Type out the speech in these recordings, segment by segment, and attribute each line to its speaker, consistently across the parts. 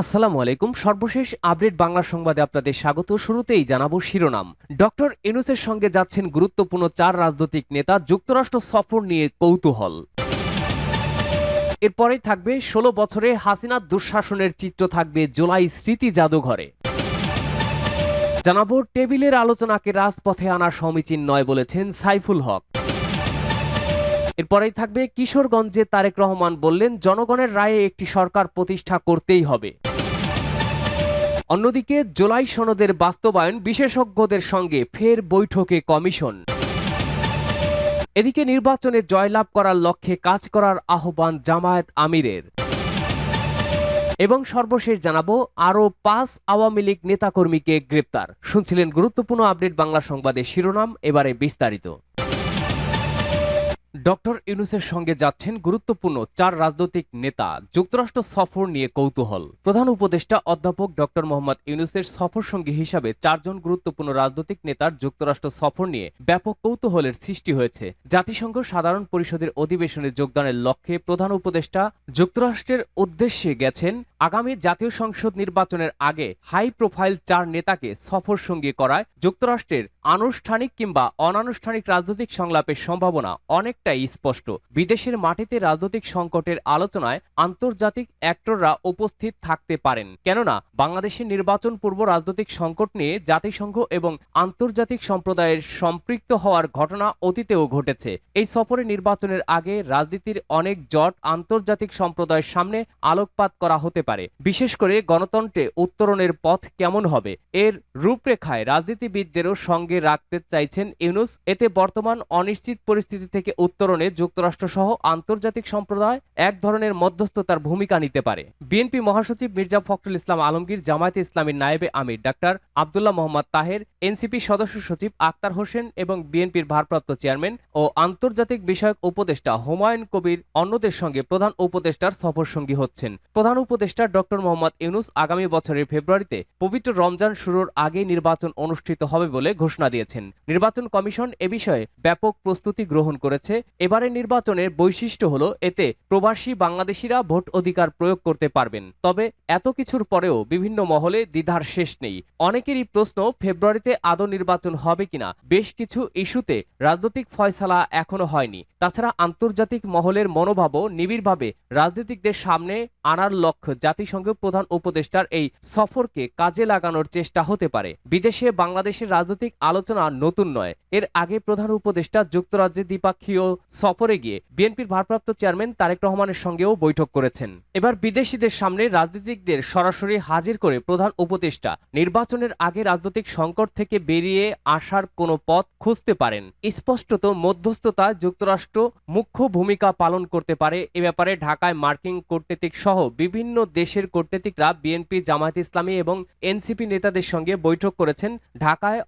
Speaker 1: আসসালামু আলাইকুম। সর্বশেষ আপডেট বাংলা সংবাদে আপনাদের স্বাগত। শুরুতেই জানাব শিরোনাম। ডক্টর ইনুসের সঙ্গে যাচ্ছেন গুরুত্বপূর্ণ চার রাজনৈতিক নেতা, যুক্তরাষ্ট্র সফর নিয়ে কৌতূহল। এরপরেই থাকবে ষোলো বছরে হাসিনার দুঃশাসনের চিত্র থাকবে জুলাই স্মৃতি জাদুঘরে। জানাব টেবিলের আলোচনাকে রাজপথে আনা সমীচীন নয় বলেছেন সাইফুল হক। এরপরেই থাকবে কিশোরগঞ্জে তারেক রহমান বললেন, জনগণের রায়ে একটি সরকার প্রতিষ্ঠা করতেই হবে। অন্যদিকে জুলাই সনদের বাস্তবায়ন বিশেষজ্ঞদের সঙ্গে ফের বৈঠকে কমিশন। এদিকে নির্বাচনে জয়লাভ করার লক্ষ্যে কাজ করার আহ্বান জামায়াত আমিরের। এবং সর্বশেষ জানাব, আরও পাঁচ আওয়ামী লীগ নেতাকর্মীকে গ্রেপ্তার। শুনছিলেন গুরুত্বপূর্ণ আপডেট বাংলা সংবাদের শিরোনাম, এবারে বিস্তারিত। ডক্টর ইউনুসের সঙ্গে যাচ্ছেন গুরুত্বপূর্ণ চার রাজনৈতিক নেতা। যুক্তরাষ্ট্র সফর নিয়ে কৌতূহল। প্রধান উপদেষ্টা অধ্যাপক ডক্টর মোহাম্মদ ইউনুসের সফর সঙ্গী হিসাবে চারজন গুরুত্বপূর্ণ রাজনৈতিক নেতার যুক্তরাষ্ট্র সফর নিয়ে ব্যাপক কৌতূহলের সৃষ্টি হয়েছে। জাতিসংঘ সাধারণ পরিষদের অধিবেশনে যোগদানের লক্ষ্যে প্রধান উপদেষ্টা যুক্তরাষ্ট্রের উদ্দেশ্যে গেছেন আগামী জাতীয় সংসদ নির্বাচনের আগে হাই প্রোফাইল চার নেতাকে সফর সঙ্গী করায় যুক্তরাষ্ট্রের আনুষ্ঠানিক কিংবা অনানুষ্ঠানিক রাজনৈতিক সংলাপের সম্ভাবনা অনেকটাই স্পষ্ট। বিদেশের মাটিতে রাজনৈতিক সংকটের আলোচনায় আন্তর্জাতিক অ্যাক্টররা উপস্থিত থাকতে পারেন। কেননা, বাংলাদেশের নির্বাচন পূর্ব রাজনৈতিক সংকট নিয়ে জাতিসংঘ এবং আন্তর্জাতিক সম্প্রদায়ের সম্পৃক্ত হওয়ার ঘটনা অতীতেও ঘটেছে। এই সফরে নির্বাচনের আগে রাজনীতির অনেক জট আন্তর্জাতিক সম্প্রদায়ের সামনে আলোকপাত করা হতে পারে। বিশেষ করে গণতন্ত্রে উত্তরণের পথ কেমন হবে? এর রূপরেখায় রাজনীতিবিদদেরও সঙ্গে রাখতে চাইছেন ইউনুস। এতে বর্তমান অনিশ্চিত পরিস্থিতি থেকে উত্তরণে যুক্তরাষ্ট্র সহ আন্তর্জাতিক সম্প্রদায় এক ধরনের মধ্যস্থতার ভূমিকা নিতে পারে। বিএনপি মহাসচিব মির্জা ফখরুল ইসলাম আলমগীর, জামায়াতে ইসলামীর নায়েবে আমির ডাক্তার আবদুল্লাহ মোহাম্মদ তাহের, এনসিপি সদস্য সচিব আক্তার হোসেন এবং বিএনপির ভারপ্রাপ্ত চেয়ারম্যান ও আন্তর্জাতিক বিষয়ক উপদেষ্টা হুমায়ুন কবির অন্যদের সঙ্গে প্রধান উপদেষ্টার সফর সঙ্গী হচ্ছেন। প্রধান উপদেষ্টা ডক্টর মোহাম্মদ ইউনুস আগামী বছরের ফেব্রুয়ারিতে পবিত্র রমজান শুরুর আগে নির্বাচন অনুষ্ঠিত হবে বলে ঘোষণা দিয়েছেন। নির্বাচন কমিশন এ বিষয়ে ব্যাপক প্রস্তুতি গ্রহণ করেছে। এবারের নির্বাচনের বৈশিষ্ট্য হল, এতে প্রবাসী বাংলাদেশিরা ভোট অধিকার প্রয়োগ করতে পারবেন। তবে এত কিছুর পরেও বিভিন্ন মহলে দ্বিধার শেষ নেই। অনেকেরই প্রশ্ন, ফেব্রুয়ারিতে আদৌ নির্বাচন হবে কিনা? বেশ কিছু ইস্যুতে রাজনৈতিক ফয়সালা এখনও হয়নি। তাছাড়া আন্তর্জাতিক মহলের মনোভাবও নিবিড়ভাবে রাজনীতিকদের সামনে আনার লক্ষ্য জাতিসংঘ প্রধান উপদেষ্টার এই সফরকে কাজে লাগানোর চেষ্টা হতে পারে। বিদেশে বাংলাদেশের রাজনৈতিক আলোচনা নতুন নয়। এর আগে প্রধান উপদেষ্টা যুক্তরাজ্যে দ্বিপাক্ষীয় সফরে গিয়ে বিএনপির ভারপ্রাপ্ত চেয়ারম্যান তারেক রহমানের সঙ্গেও বৈঠক করেছেন। এবার বিদেশিদের সামনে রাজনীতিকদের সরাসরি হাজির করে প্রধান উপদেষ্টা নির্বাচনের আগে রাজনৈতিক সংকট থেকে বেরিয়ে আসার কোনো পথ খুঁজতে পারেন। স্পষ্টত মধ্যস্থতা যুক্তরাষ্ট্র মুখ্য ভূমিকা পালন করতে পারে। এ ব্যাপারে ঢাকায় মার্কিন কূটনীতিক সহ বিভিন্ন দেশের কূটনীতিকরা বিএনপি, জামায়াত ইসলামী এবং এনসিপি নেতাদের সঙ্গে বৈঠক করেছেন। ঢাকায়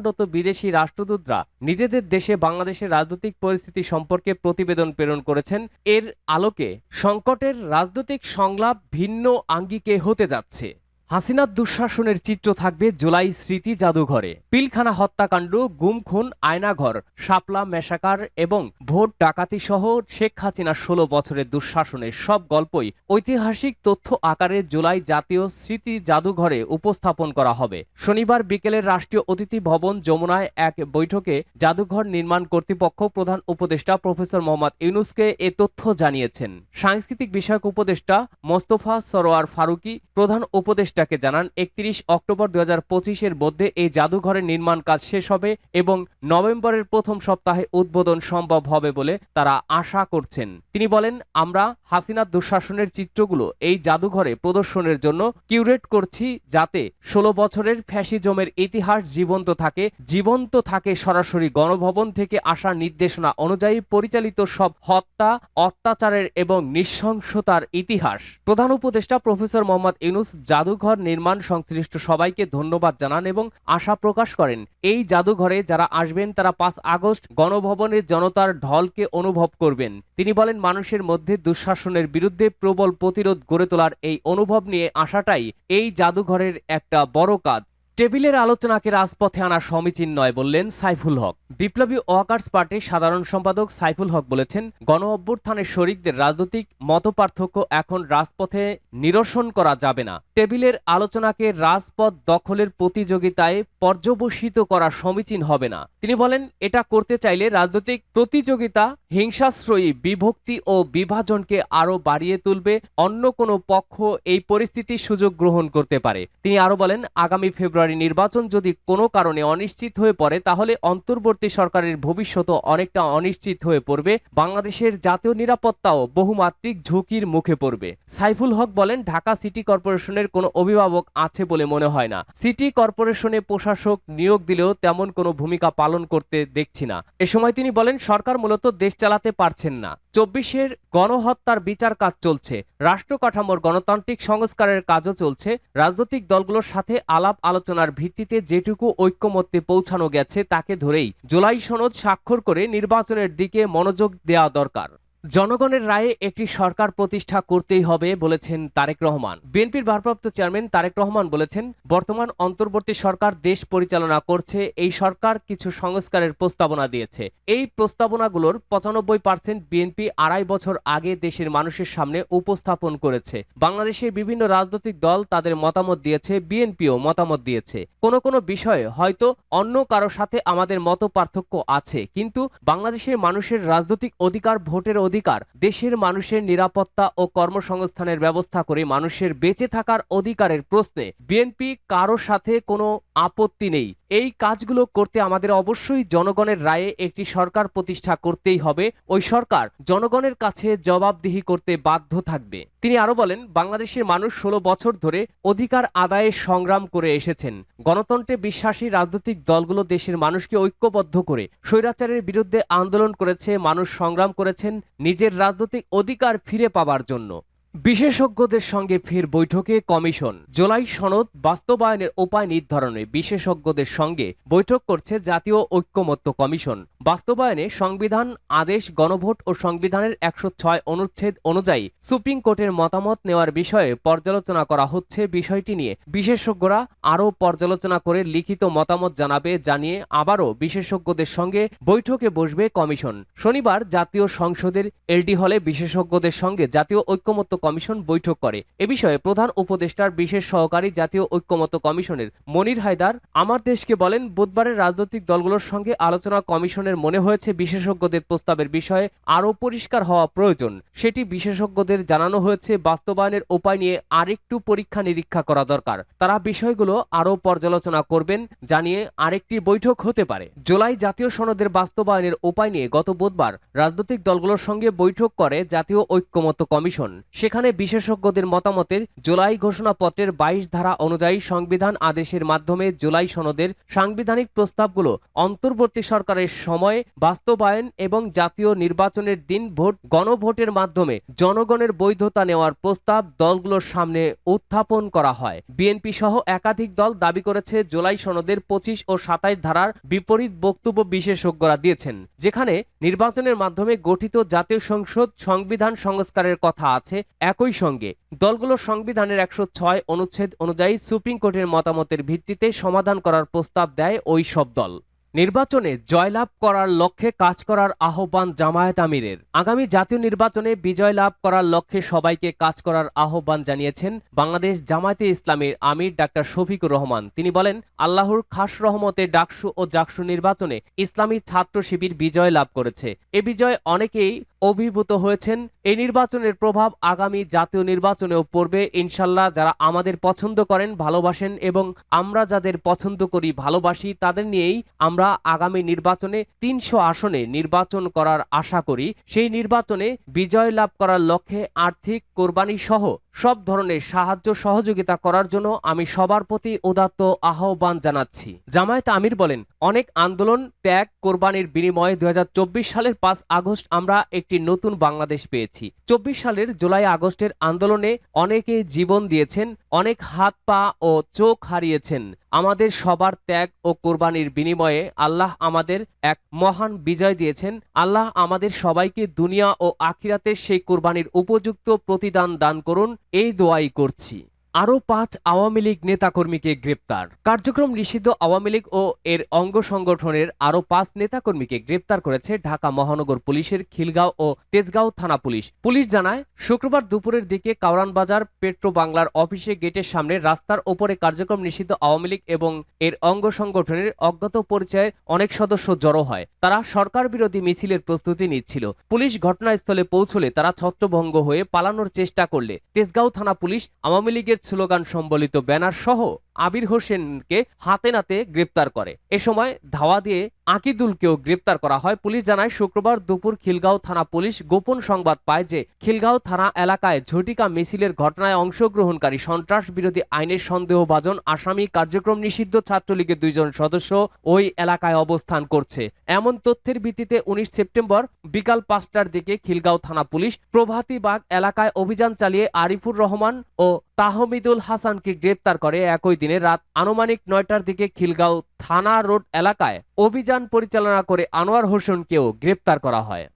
Speaker 1: অবস্থানরত বিদেশি রাষ্ট্রদূতরা নিজেদের দেশে বাংলাদেশের রাজনৈতিক পরিস্থিতি সম্পর্কে প্রতিবেদন প্রেরণ করেছেন। এর আলোকে সংকটের রাজনৈতিক সংলাপ ভিন্ন আঙ্গিকে হতে যাচ্ছে। হাসিনার দুঃশাসনের চিত্র থাকবে জুলাই স্মৃতি জাদুঘরে। পিলখানা হত্যাকাণ্ড, গুম, খুন, আয়নাঘর, শাপলা, মেশাকার এবং ভোট ডাকাতি সহ শেখ হাসিনার ষোলো বছরের দুঃশাসনের সব গল্পই ঐতিহাসিক তথ্য আকারে জুলাই জাতীয় স্মৃতি জাদুঘরে উপস্থাপন করা হবে। শনিবার বিকেলের রাষ্ট্রীয় অতিথি ভবন যমুনায় এক বৈঠকে জাদুঘর নির্মাণ কর্তৃপক্ষ প্রধান উপদেষ্টা প্রফেসর মোহাম্মদ ইউনুসকে এ তথ্য জানিয়েছেন। সাংস্কৃতিক বিষয়ক উপদেষ্টা মোস্তফা সরোয়ার ফারুকি, প্রধান উপদেষ্টা উপদেষ্টাকে জানান, একত্রিশ অক্টোবর দু হাজার মধ্যে এই জাদুঘরের নির্মাণ কাজ শেষ হবে এবং নভেম্বরের প্রথম সপ্তাহে উদ্বোধন সম্ভব হবে বলে তারা আশা করছেন। তিনি বলেন, আমরা হাসিনার দুঃশাসনের চিত্রগুলো এই জাদুঘরে প্রদর্শনের জন্য কিউরেট করছি যাতে ষোলো বছরের ফ্যাসিজমের ইতিহাস জীবন্ত থাকে জীবন্ত থাকে সরাসরি গণভবন থেকে আসা নির্দেশনা অনুযায়ী পরিচালিত সব হত্যা, অত্যাচারের এবং নৃশংসতার ইতিহাস। প্রধান উপদেষ্টা প্রফেসর মোহাম্মদ ইউনুস জাদুঘর জাদুঘর নির্মাণ সংশ্লিষ্ট সবাইকে ধন্যবাদ জানান এবং আশা প্রকাশ করেন। এই জাদুঘরে যারা আসবেন, তারা পাঁচ আগস্ট গণভবনের জনতার ঢলকে অনুভব করবেন। তিনি বলেন, মানুষের মধ্যে দুঃশাসনের বিরুদ্ধে প্রবল প্রতিরোধ গড়ে তোলার এই অনুভব নিয়ে আসাটাই এই জাদুঘরের একটা বড় কাজ। টেবিলের আলোচনাকে রাজপথে আনা সমীচীন নয় বললেন সাইফুল হক। বিপ্লবী ওয়াকার্স পার্টির সাধারণ সম্পাদক সাইফুল হক বলেছেন, গণ অভ্যুত্থানের শরিকদের রাজনৈতিক মতপার্থক্য এখন রাজপথে নিরসন করা যাবে না। টেবিলের আলোচনাকে রাজপথ দখলের প্রতিযোগিতায় পর্যবসিত করা সমীচীন হবে না। তিনি বলেন, এটা করতে চাইলে রাজনৈতিক প্রতিযোগিতা, হিংসাশ্রয়ী বিভক্তি ও বিভাজনকে আরও বাড়িয়ে তুলবে, অন্য কোনো পক্ষ এই পরিস্থিতির সুযোগ গ্রহণ করতে পারে। তিনি আরও বলেন, আগামী ফেব্রুয়ারি নির্বাচন যদি কোনো কারণে অনিশ্চিত হয়ে পড়ে, তাহলে অন্তর্বর্তী সরকারের ভবিষ্যৎও অনেকটা অনিশ্চিত হয়ে পড়বে। বাংলাদেশের জাতীয় নিরাপত্তাও বহুমাত্রিক ঝুঁকির মুখে পড়বে। সাইফুল হক বলেন, ঢাকা সিটি কর্পোরেশনের কোনো অভিভাবক আছে বলে মনে হয় না। সিটি কর্পোরেশনে প্রশাসক নিয়োগ দিলেও তেমন কোনো ভূমিকা পালন করতে দেখছি না। এ সময় তিনি বলেন, সরকার মূলত দেশ চালাতে পারছেন না। চব্বিশের গণহত্যার বিচার কাজ চলছে। রাষ্ট্র কাঠামোর গণতান্ত্রিক সংস্কারের কাজও চলছে। রাজনৈতিক দলগুলোর সাথে আলাপ আলোচনার ভিত্তিতে যেটুকু ঐক্যমত্যে পৌঁছানো গেছে তাকে ধরেই জুলাই সনদ স্বাক্ষর করে নির্বাচনের দিকে মনোযোগ দেওয়া দরকার। জনগণের রায়ে একটি সরকার প্রতিষ্ঠা করতেই হবে বলেছেন তারেক রহমান। বিএনপির ভারপ্রাপ্ত চেয়ারম্যান তারেক রহমান বলেছেন, বর্তমান অন্তর্বর্তী সরকার দেশ পরিচালনা করছে, এই সরকার কিছু সংস্কারের প্রস্তাবনা দিয়েছে। এই প্রস্তাবনাগুলোর পঁচানব্বই পার্সেন্ট বিএনপি আড়াই বছর আগে দেশের মানুষের সামনে উপস্থাপন করেছে। বাংলাদেশের বিভিন্ন রাজনৈতিক দল তাদের মতামত দিয়েছে, বিএনপিও মতামত দিয়েছে। কোনো কোনো বিষয়ে হয়তো অন্য কারও সাথে আমাদের মত পার্থক্য আছে, কিন্তু বাংলাদেশের মানুষের রাজনৈতিক অধিকার ভোটের অধিকার, দেশের মানুষের নিরাপত্তা ও কর্মসংস্থানের ব্যবস্থা করে মানুষের বেঁচে থাকার অধিকারের প্রশ্নে বিএনপি কারও সাথে কোনো আপত্তি নেই। এই কাজগুলো করতে আমাদের অবশ্যই জনগণের রায়ে একটি সরকার প্রতিষ্ঠা করতেই হবে। ওই সরকার জনগণের কাছে জবাবদিহি করতে বাধ্য থাকবে। তিনি আরও বলেন, বাংলাদেশের মানুষ ষোলো বছর ধরে অধিকার আদায়ে সংগ্রাম করে এসেছেন। গণতন্ত্রে বিশ্বাসী রাজনৈতিক দলগুলো দেশের মানুষকে ঐক্যবদ্ধ করে, স্বৈরাচারের বিরুদ্ধে আন্দোলন করেছে, মানুষ সংগ্রাম করেছেন নিজের রাজনৈতিক অধিকার ফিরে পাবার জন্য। বিশেষজ্ঞদের সঙ্গে ফের বৈঠকে কমিশন। জুলাই সনদ বাস্তবায়নের উপায় নির্ধারণে বিশেষজ্ঞদের সঙ্গে বৈঠক করছে জাতীয় ঐক্যমত্য কমিশন। বাস্তবায়নে সংবিধান, আদেশ, গণভোট ও সংবিধানের একশো ছয় অনুচ্ছেদ অনুযায়ী সুপ্রিম কোর্টের মতামত নেওয়ার বিষয়ে পর্যালোচনা করা হচ্ছে বিষয়টি নিয়ে। বিশেষজ্ঞরা আরও পর্যালোচনা করে লিখিত মতামত জানাবে, জানিয়ে আবারও বিশেষজ্ঞদের সঙ্গে বৈঠকে বসবে কমিশন। শনিবার জাতীয় সংসদের এলডি হলে বিশেষজ্ঞদের সঙ্গে জাতীয় ঐক্যমত্য কমিশন বৈঠক করে। এ বিষয়ে প্রধান উপদেষ্টার বিশেষ সহকারী জাতীয় ঐক্যমত্য কমিশনের মনির হায়দার আমার দেশকে বলেন, বুধবারের রাজনৈতিক দলগুলোর সঙ্গে আলোচনা কমিশনের মনে হয়েছে বিশেষজ্ঞদের প্রস্তাবের বিষয়ে আরও পরিষ্কার হওয়া প্রয়োজন। সেটি বিশেষজ্ঞদের জানানো হয়েছে, বাস্তবায়নের উপায় নিয়ে আরেকটু পরীক্ষা নিরীক্ষা করা দরকার। তারা বিষয়গুলো আরও পর্যালোচনা করবেন, জানিয়ে আরেকটি বৈঠক হতে পারে। জুলাই জাতীয় সনদের বাস্তবায়নের উপায় নিয়ে গত বুধবার রাজনৈতিক দলগুলোর সঙ্গে বৈঠক করে জাতীয় ঐক্যমত্য কমিশন। সেখানে বিশেষজ্ঞদের মতামতের জুলাই ঘোষণাপত্রের বাইশ ধারা অনুযায়ী সংবিধান আদেশের মাধ্যমে জুলাই সনদের সাংবিধানিক প্রস্তাবগুলো অন্তর্বর্তী সরকারের সময়, বাস্তবায়ন এবং জাতীয় নির্বাচনের দিন ভোট গণভোটের মাধ্যমে জনগণের বৈধতা নেওয়ার প্রস্তাব দলগুলোর সামনে উত্থাপন করা হয়। বিএনপি সহ একাধিক দল দাবি করেছে জুলাই সনদের পঁচিশ ও সাতাইশ ধারার বিপরীত বক্তব্য বিশেষজ্ঞরা দিয়েছেন, যেখানে নির্বাচনের মাধ্যমে গঠিত জাতীয় সংসদ সংবিধান সংস্কারের কথা আছে একই সঙ্গে দলগুলো সংবিধানের একশো ছয় অনুচ্ছেদ অনুযায়ী সুপ্রিম কোর্টের মতামতের ভিত্তিতে সমাধান করার প্রস্তাব দেয় ওই সব দল। নির্বাচনে জয়লাভ করার লক্ষ্যে কাজ করার আহ্বান জামায়াত আমিরের। আগামী জাতীয় নির্বাচনে বিজয় লাভ করার লক্ষ্যে সবাইকে কাজ করার আহ্বান জানিয়েছেন বাংলাদেশ জামায়াতে ইসলামের আমির ডাক্তার শফিকুর রহমান। তিনি বলেন, আল্লাহর খাস রহমতে ডাকসু ও জাকসু নির্বাচনে ইসলামী ছাত্র শিবির বিজয় লাভ করেছে। এ বিজয় অনেকেই অভিভূত হয়েছেন। এই নির্বাচনের প্রভাব আগামী জাতীয় নির্বাচনেও পড়বে। ইনশাল্লাহ যারা আমাদের পছন্দ করেন, ভালোবাসেন এবং আমরা যাদের পছন্দ করি, ভালোবাসি, তাদের নিয়েই আমরা আগামী নির্বাচনে তিনশো আসনে নির্বাচন করার আশা করি। সেই নির্বাচনে বিজয় লাভ করার লক্ষ্যে আর্থিক কোরবানি সহ সব ধরনের সাহায্য সহযোগিতা করার জন্য আমি সবার প্রতি উদাত্ত আহ্বান জানাচ্ছি। জামায়াত আমির বলেন, অনেক আন্দোলন ত্যাগ, কোরবানির বিনিময়ে দুই হাজার চব্বিশ সালের পাঁচ আগস্ট আমরা একটি নতুন বাংলাদেশ পেয়েছি। চব্বিশ সালের জুলাই আগস্টের আন্দোলনে অনেকে জীবন দিয়েছেন অনেক হাত পা ও চোখ হারিয়েছেন। আমাদের সবার ত্যাগ ও কোরবানির বিনিময়ে আল্লাহ আমাদের এক মহান বিজয় দিয়েছেন। আল্লাহ আমাদের সবাইকে দুনিয়া ও আখিরাতে সেই কোরবানির উপযুক্ত প্রতিদান দান করুন। এই দোয়াই করছি। আরও পাঁচ আওয়ামী লীগ নেতাকর্মীকে গ্রেপ্তার। কার্যক্রম নিষিদ্ধ আওয়ামী লীগ ও এর অঙ্গ সংগঠনের আরও পাঁচ নেতাকর্মীকে গ্রেপ্তার করেছে ঢাকা মহানগর পুলিশের খিলগাঁও ও তেজগাঁও থানা পুলিশ। পুলিশ জানায়, শুক্রবার দুপুরের দিকে কাউরান বাজার পেট্রো বাংলার অফিসে গেটের সামনে রাস্তার ওপরে কার্যক্রম নিষিদ্ধ আওয়ামী লীগ এবং এর অঙ্গ সংগঠনের অজ্ঞাত পরিচয়ের অনেক সদস্য জড়ো হয়। তারা সরকার বিরোধী মিছিলের প্রস্তুতি নিচ্ছিল। পুলিশ ঘটনাস্থলে পৌঁছলে তারা ছত্রভঙ্গ হয়ে পালানোর চেষ্টা করলে। তেজগাঁও থানা পুলিশ আওয়ামী লীগের স্লোগান সম্বলিত ব্যানার সহ আবির হোসেনকে হাতে নাতে গ্রেপ্তার করে। এ সময় ধাওয়া দিয়ে আকিদুলকেও গ্রেপ্তার করা হয়। পুলিশ জানায়, শুক্রবার দুপুর খিলগাঁও থানা পুলিশ গোপন সংবাদ পায় যে খিলগাঁও থানা এলাকায় ঝটিকা মিছিলের ঘটনায় অংশগ্রহণকারী সন্ত্রাস বিরোধী আইনের সন্দেহভাজন আসামি কার্যক্রম নিষিদ্ধ ছাত্রলীগের দুইজন সদস্য ওই এলাকায় অবস্থান করছে। এমন তথ্যের ভিত্তিতে উনিশ সেপ্টেম্বর বিকাল পাঁচটার দিকে খিলগাঁও থানা পুলিশ প্রভাতীবাগ এলাকায় অভিযান চালিয়ে আরিফুর রহমান ও তাহমিদুল হাসানকে গ্রেপ্তার করে। একই দিনে রাত আনুমানিক নয়টার দিকে খিলগাঁও থানা রোড এলাকায় অভিযান পরিচালনা করে আনোয়ার হোসেনকেও গ্রেপ্তার করা হয়।